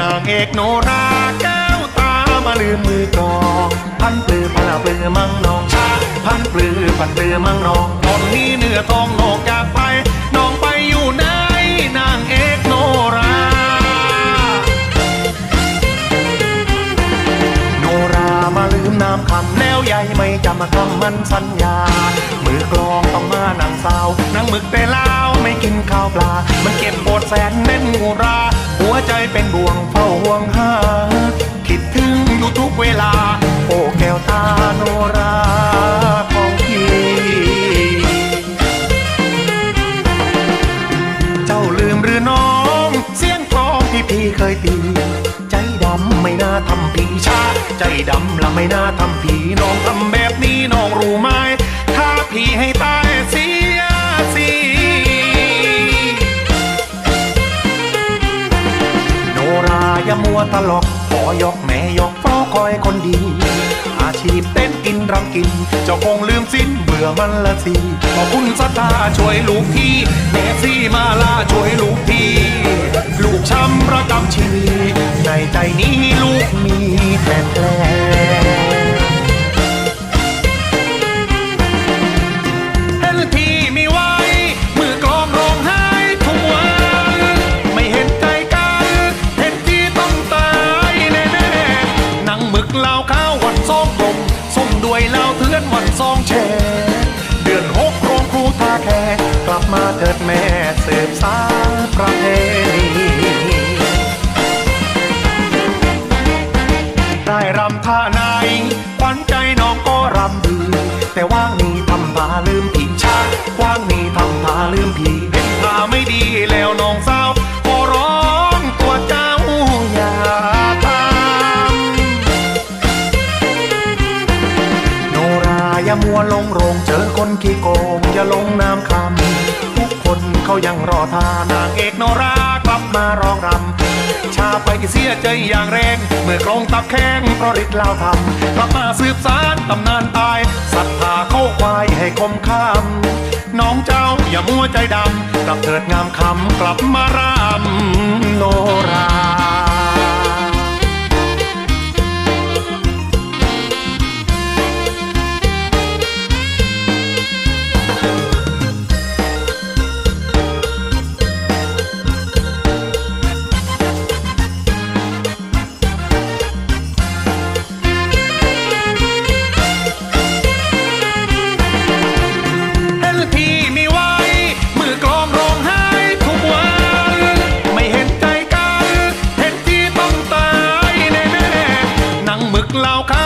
นางเอกโนราแก้วตามาลืมมือกองพันปลือพันปลือมังนองชาพันปลือพันปลือมังนองตอนนี้เนื้อทองโนอกจากไปน้องไปอยู่ไหน นางเอกโนรา โนรามาลืมน้ำคำแล้วใหญ่ไม่จำมาคำมันสัญญา มือกลองต้องมานังสาวนังหมึกแต่ลาวไม่กินข้าวปลา มันเก็บปวดแสนแน่นงูรา หัวใจเป็นบ่วงเฝ้าห่วงหา คิดถึงอยู่ทุกเวลา พี่เคยตีใจดำไม่น่าทำผีชา ใจดำละไม่น่าทำผีน้องทำแบบนี้น้องรู้ไหมถ้าพี่ให้ตายเสียสิโนราอย่ามัวตลกขอยกแม่ยกเฝ้าคอยคนดี อาชีพเต้นกินรำกิน เจ้าคงลืมสิ้นเบื่อมันละสิขอบคุณสตาช่วยลูกพี่เมซี่มาลาช่วยลูกพี่ล ช้ำระจำชีวิตในใจนี้ลูกมีแต่แผลเห็นพี่มีไวมือกลองร้องไห้ทุกวันไม่เห็นใจกันเห็นที่ต้องตายแน่ๆนังมึกเหล้าข้าววันซองกลมส้มด้วยเหล้าเทือนวันซองแชเดือนหกโรงครูทาแคกลับมาเถิดแม่สืบสานประเพณี ได้รำท่าไหนขวัญใจน้องก็รำดีแต่ว่างนี้ทำท่าลืมผีชาว่างนี้ทำท่าลืมผีเห็นท่าไม่ดีแล้วน้องสาวขอร้องตัวเจ้าอย่าทำโนราอย่ามัวลงโรงเจอคนขี้โกงอย่าลงน้ำคำทุกคนเขายังรอท่านางเอกโนรากลับมาร้องรำ ชาไปเสียใจอย่างแรง เมื่อกรองตับแข้งเพราะฤทธิ์เล่าทำกลับมาสืบสารตำนานตายศรัทธาเข้าควายให้คมคำน้องเจ้าอย่ามัวใจดำกลับเถิดงามคำกลับมารำ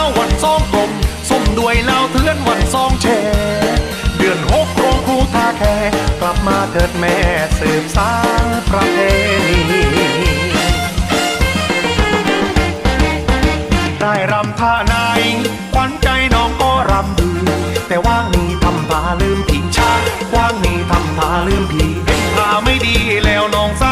าววันซองกลมส้มด้วยเหล้าเทือนวันซองแชเดือนหกโรงครูทาแคกลับมาเถิดแม่สืบสานประเพณีได้รำท่าไหนขวัญใจน้องก็รำดีแต่ว่างนี้ทำท่าลืมผีชาว่างนี้ทำท่าลืมผีเห็นท่าไม่ดีแล้วน้องสา